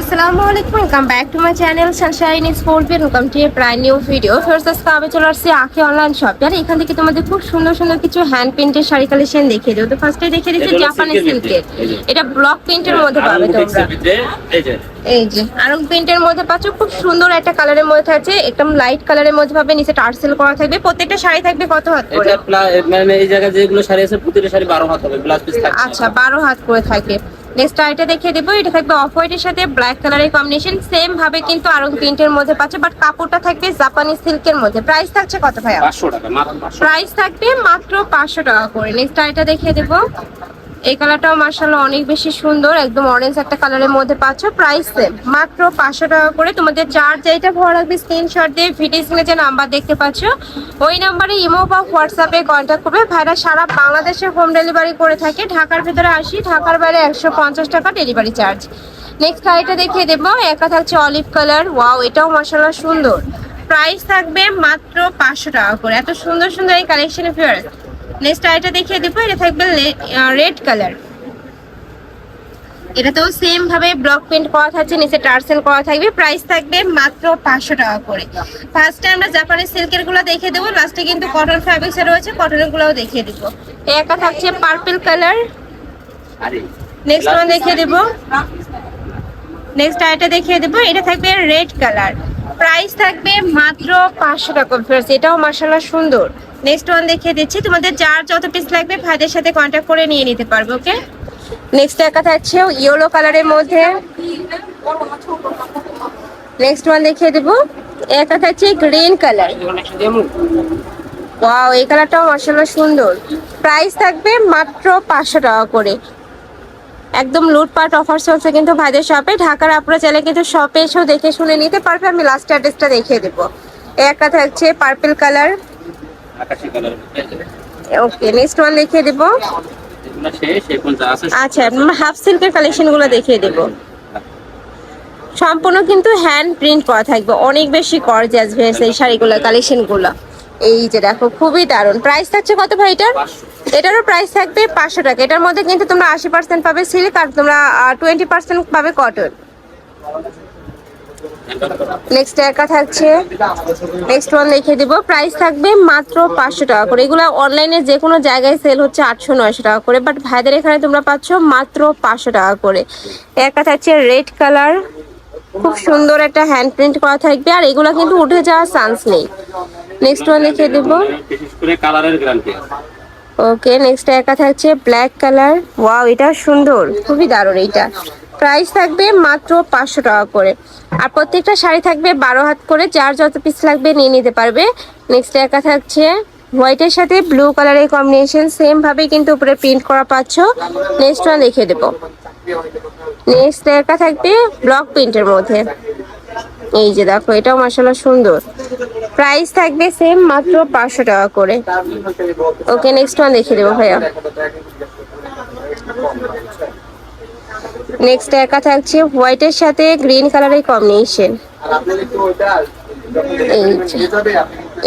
আসসালামু আলাইকুম welcome back to my channel Sunshine Sport bin welcome to a প্রায় new video first আজকে আমি চলে আসছি আখি অনলাইন শপ আর এখান থেকে তোমাদের খুব সুন্দর সুন্দর কিছু হ্যান্ড প্রিন্টের শাড়ি কালেকশন দেখিয়ে দেবো। তো ফার্স্টে দেখিয়ে দিচ্ছি জাপানি সিল্কের। এটা ব্লক প্রিন্টের মধ্যে পাবে তোমরা। এই যে। আরং প্রিন্টের মধ্যে পাচ্ছ খুব সুন্দর একটা কালারের মধ্যে থাকছে একদম লাইট কালারের মধ্যে পাবে নিচে টার্সেল করা থাকবে। প্রত্যেকটা শাড়ি থাকবে কত হাত করে? মানে এই জায়গায় যেগুলো শাড়ি আছে প্রতিটা শাড়ি বারো হাত হবে ব্লাউজ পিস থাকবে আচ্ছা বারো হাত করে থাকে। নেক্সট আইটা দেখিয়ে দেবো। এটা থাকবে অফ হোয়াইটের সাথে ব্ল্যাক কালারের কম্বিনেশন সেম ভাবে কিন্তু আরও প্রিন্টের মধ্যে পাচ্ছে বাট কাপড়টা থাকবে জাপানি সিল্কের মধ্যে। প্রাইস থাকছে কত ভাইয়া? প্রাইস থাকবে মাত্র পাঁচশো টাকা করে। নেক্সট আইটা দেখিয়ে দেবো। এই কালারটাও মার্শাল্লাহ অনেক বেশি সুন্দর, একদম অরেঞ্জ একটা কালারের মধ্যে পাচ্ছ প্রাইস সেম মাত্র পাঁচশো টাকা করে তোমাদের চার্জ যেটা ভরা লাগবে স্ক্রিনশট দিয়ে ভিডিও স্ক্রিনে যে নাম্বার দেখতে পাচ্ছ, ওই নাম্বারে ইমো বা হোয়াটসঅ্যাপে কন্ট্যাক্ট করবে। ভাইরা সারা বাংলাদেশে হোম ডেলিভারি করে থাকে। ঢাকার ভিতরে আসি, ঢাকার বাইরে একশো পঞ্চাশ টাকা ডেলিভারি চার্জ নেক্সট শাড়িটা দেখিয়ে দেবো। একা থাকছে অলিভ কালার ওয়াও এটাও মার্শাল্লাহ সুন্দর। প্রাইস থাকবে মাত্র পাঁচশো টাকা করে। এত সুন্দর সুন্দর এই কালেকশনে ফেয়ার নেক্সট আইটা দেখিয়ে দেবো এটা থাকবে রেড কালার এটাতেও সেম ভাবে ব্লক প্রিন্ট করা থাকছে নিচে টার্সেল করা থাকবে। প্রাইস থাকবে মাত্র পাঁচশো টাকা করে। ফার্স্টে আমরা জাপানি সিল্কেরগুলো দেখিয়ে দেবো লাস্টে কিন্তু কটন ফ্যাব্রিক্স রয়েছে কটনের গুলোও দেখিয়ে দেবো। একা থাকছে পার্পল কালার আরে নেক্সট ওয়ান দেখিয়ে দেবো। নেক্সট আইটা দেখিয়ে দেবো এটা থাকবে রেড কালার প্রাইস থাকবে মাত্র পাঁচশো টাকা ফেরত এটাও মার্শাল্লাহ সুন্দর। নেক্সট ওয়ান দেখিয়ে দিচ্ছি। তোমাদের যার যত পিস লাগবে ভাইদের সাথে কন্ট্যাক্ট করে নিয়ে নিতে পারবে ওকে নেক্সট একা থাকছে ইয়েলো কালারের মধ্যে। নেক্সট ওয়ান দেখিয়ে দেবো। একা থাকছে গ্রিন কালার ওয়াও এই কালারটাও মার্শাল্লাহ সুন্দর। প্রাইস থাকবে মাত্র পাঁচশো টাকা করে। একদম লুটপাট অফার চলছে কিন্তু ভাইদের শপে ঢাকার আপনারা চাইলে কিন্তু শপে এসেও দেখে শুনে নিতে পারবে। আমি লাস্ট অ্যাড্রেসটা দেখিয়ে দেবো। একটা থাকছে পার্পল কালার আকাশি কালার ওকে নেক্সট ওয়ান দেখিয়ে দেবো। আচ্ছা হাফ সিল্কের কালেকশনগুলো দেখিয়ে দেবো। সম্পূর্ণ কিন্তু হ্যান্ড প্রিন্ট করা থাকবে। অনেক বেশি গর্জিয়াস ভেস এই শাড়িগুলো কালেকশনগুলো এই যে দেখো খুবই দারুণ। প্রাইস থাকছে কত ভাই এটার? এটারও প্রাইস থাকবে পাঁচশো টাকা। এটার মধ্যে কিন্তু তোমরা আশি পার্সেন্ট পাবে সিল্ক আর তোমরা টোয়েন্টি পার্সেন্ট পাবে কটন নেক্সট একা থাকছে। নেক্সট ওয়ান লিখে দিব। প্রাইস থাকবে মাত্র পাঁচশো টাকা করে। এগুলো অনলাইনে যে কোনো জায়গায় সেল হচ্ছে আটশো নয়শো টাকা করে। বাট ভাইদের এখানে তোমরা পাচ্ছ মাত্র পাঁচশো টাকা করে। একা থাকছে রেড কালার খুব সুন্দর একটা হ্যান্ড প্রিন্ট করা থাকবে। আর এগুলো কিন্তু উঠে যাওয়ার চান্স নেই। নেক্সট ওয়ান লিখে দেবো। ওকে নেক্সট একা থাকছে ব্ল্যাক কালার ওয়াও এটা সুন্দর। খুবই দারুণ এইটা। প্রাইস থাকবে মাত্র পাঁচশো টাকা করে। আর প্রত্যেকটা শাড়ি থাকবে বারো হাত করে, যার যত পিস লাগবে নিয়ে নিতে পারবে। নেক্সট একা থাকছে হোয়াইটের সাথে ব্লু কালারের কম্বিনেশন সেম ভাবে কিন্তু উপরে প্রিন্ট করা পাচ্ছ। নেক্সট ওয়ান লিখে দেবো। নেক্সট একা থাকবে ব্লক প্রিন্টের মধ্যে। এই যে দেখো, এটাও মাসাল্লাহ সুন্দর। প্রাইস থাকবে সেম মাত্র পাঁচশো টাকা করে। ওকে নেক্সট ওয়ান দেখিয়ে দেবো ভাইয়া। নেক্সট একা থাকছে হোয়াইটের সাথে গ্রিন কালারের কম্বিনেশন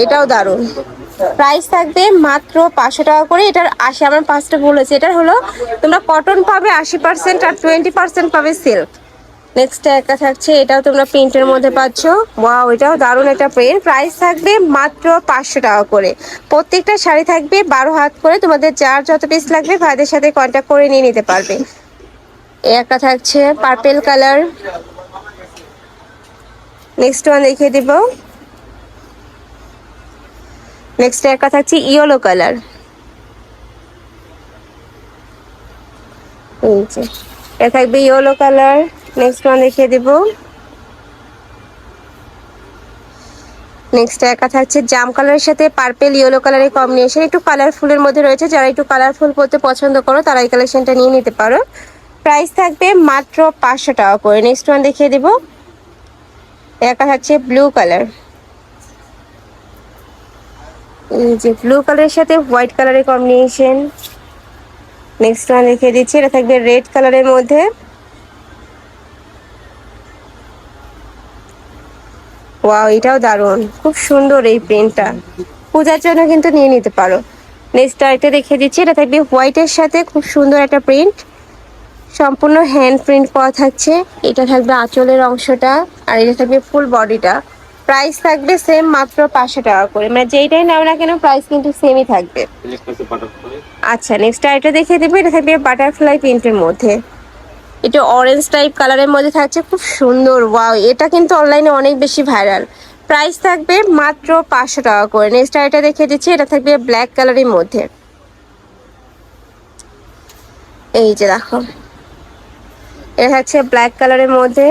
এটাও দারুণ। প্রাইস থাকবে মাত্র পাঁচশো টাকা করে, এটার আশি, আমার পাঁচটা ভুল হয়েছে। এটার হলো, তোমরা কটন পাবে আশি পার্সেন্ট আর টোয়েন্টি পার্সেন্ট পাবে সিল্ক নেক্সট একটা থাকছে, এটাও তোমরা প্রিন্টের মধ্যে পাচ্ছ। ওয়াও এটাও দারুণ একটা প্রিন্ট প্রাইস থাকবে মাত্র পাঁচশো টাকা করে। প্রত্যেকটা শাড়ি থাকবে বারো হাত করে। তোমাদের যার যত পিস লাগবে, ভাইদের সাথে কন্ট্যাক্ট করে নিয়ে নিতে পারবে। একটা থাকছে পার্পেল কালার নেক্সট ওয়ান দেখিয়ে দিব। নেক্সট একটা থাকছে ইয়েলো কালার এটা থাকবে ইয়েলো কালার নেক্সট ওয়ান দেখিয়ে দিব। নেক্সট একা থাকছে জাম কালারের সাথে পার্পেল ইয়েলো কালারের কম্বিনেশন একটু কালারফুলের মধ্যে রয়েছে। যারা একটু কালারফুল পরতে পছন্দ করো, তারা এই কালেকশনটা নিয়ে নিতে পারো। প্রাইস থাকবে মাত্র পাঁচশো টাকা করে। নেক্সট ওয়ান দেখিয়ে দিব। একা হচ্ছে ব্লু কালার যে ব্লু কালারের সাথে হোয়াইট কালারের কম্বিনেশন নেক্সট ওয়ান দেখিয়ে দিচ্ছি। এটা থাকবে রেড কালারের মধ্যে। ওয়াও এটাও দারুণ। খুব সুন্দর এই প্রিন্টটা পূজার জন্য কিন্তু নিয়ে নিতে পারো। নেক্সট আরেকটা দেখিয়ে দিচ্ছি। এটা থাকবে হোয়াইটের সাথে খুব সুন্দর একটা প্রিন্ট সম্পূর্ণ হ্যান্ড প্রিন্ট করা থাকছে। এটা থাকবে আঁচলের অংশটা আর এটা থাকবে ফুল বডিটা প্রাইস থাকবে সেম মাত্র পাঁচশো টাকা করে। মানে যেইটাই নাও না কেন প্রাইস কিন্তু সেমই থাকবে। আচ্ছা নেক্সট আইটা দেখিয়ে দেবো। এটা থাকবে বাটারফ্লাই প্রিন্টের মধ্যে। এটা অরেঞ্জ টাইপ কালারের মধ্যে থাকছে। খুব সুন্দর ওয়াও এটা কিন্তু অনলাইনে অনেক বেশি ভাইরাল প্রাইস থাকবে মাত্র পাঁচশো টাকা করে। নেক্সট আইটা দেখিয়ে দিচ্ছি। এটা থাকবে ব্ল্যাক কালারের মধ্যে। এই যে দেখো। এটা থাকছে ব্ল্যাক কালারের মধ্যে।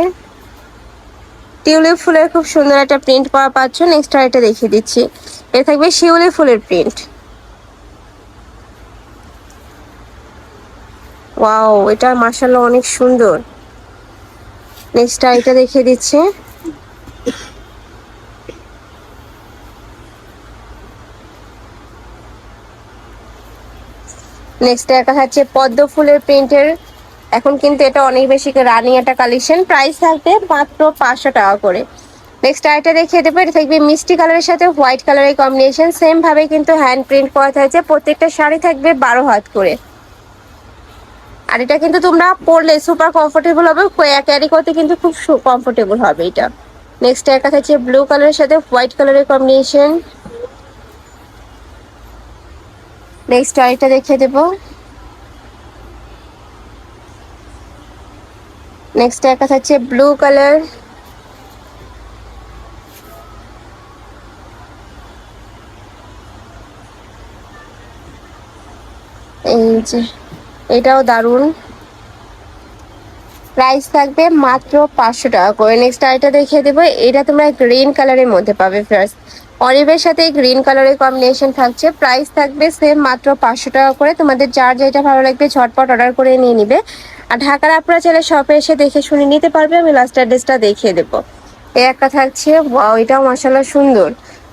টিউলিপ ফুলের খুব সুন্দর একটা প্রিন্ট পাওয়া পাচ্ছ নেক্সট আইটা দেখিয়ে দিচ্ছি। এটা থাকবে শিউলি ফুলের প্রিন্ট ওয়াও এটা মাশাআল্লাহ অনেক সুন্দর। নেক্সট আইটা দেখিয়ে দিচ্ছে। নেক্সট একটা হচ্ছে পদ্ম ফুলের প্রিন্টের এখন কিন্তু এটা অনেক বেশি রানিং একটা কালেকশন প্রাইস থাকবে মাত্র পাঁচশো টাকা করে। নেক্সট আইটা দেখিয়ে দেবো, এটা থাকবে মিষ্টি কালারের সাথে হোয়াইট কালারের কম্বিনেশন সেম ভাবে কিন্তু হ্যান্ড প্রিন্ট করা থাকছে, প্রত্যেকটা শাড়ি থাকবে বারো হাত করে। আর এটা কিন্তু তোমরা পরলে সুপার কমফোর্টেবল হবে ক্যারি করতে কিন্তু খুব কমফোর্টেবল হবে এটা। নেক্সট একটা থাকছে ব্লু কালারের সাথে হোয়াইট কালারের কম্বিনেশন নেক্সট আরেকটা দেখিয়ে দেবো। নেক্সট একটা থাকছে ব্লু কালার এটাও দারুণ। প্রাইস থাকবে মাত্র পাঁচশো টাকা করে। নেক্সট আইটা দেখিয়ে দেবো। এটা তোমরা গ্রিন কালারের মধ্যে পাবে ফার্স্ট অলিভের সাথে গ্রিন কালারের কম্বিনেশন থাকছে। প্রাইস থাকবে সেম মাত্র পাঁচশো টাকা করে। তোমাদের যার যেটা ভালো লাগবে ঝটপট অর্ডার করে নিয়ে নিবে। আর ঢাকার আপনারা চাইলে শপে এসে দেখে শুনে নিতে পারবে আমি লাস্ট অ্যাড্রেসটা দেখিয়ে দেবো। এই একটা থাকছে ওয়াও এটাও মাসাল্লাহ সুন্দর।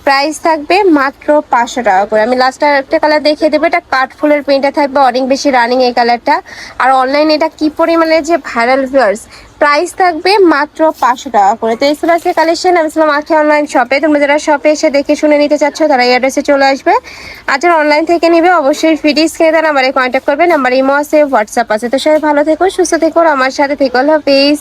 প্রাইস থাকবে মাত্র পাঁচশো টাকা করে। আমি লাস্ট একটা কালার দেখিয়ে দেবো। এটা কাঠ ফুলের প্রিন্টে থাকবে, অনেক বেশি রানিং এই কালারটা আর অনলাইনে এটা কি পরিমাণে যে ভাইরাল ভিউয়ার্স প্রাইস থাকবে মাত্র পাঁচশো টাকা করে। তো এই ছিল আজকে কালেকশন আমি ছিলাম আখি অনলাইন শপে তোমরা যারা শপে এসে দেখে শুনে নিতে চাচ্ছ, তারা এই অ্যাড্রেসে চলে আসবে। আর যারা অনলাইন থেকে নিবে, অবশ্যই ফিডিস খেয়ে দেন নাম্বারে কন্ট্যাক্ট করবে। নাম্বার ইমো আছে হোয়াটসঅ্যাপ আছে। তো সবাই ভালো থেকো, সুস্থ থেকো আমার সাথে থেকো। প্লিজ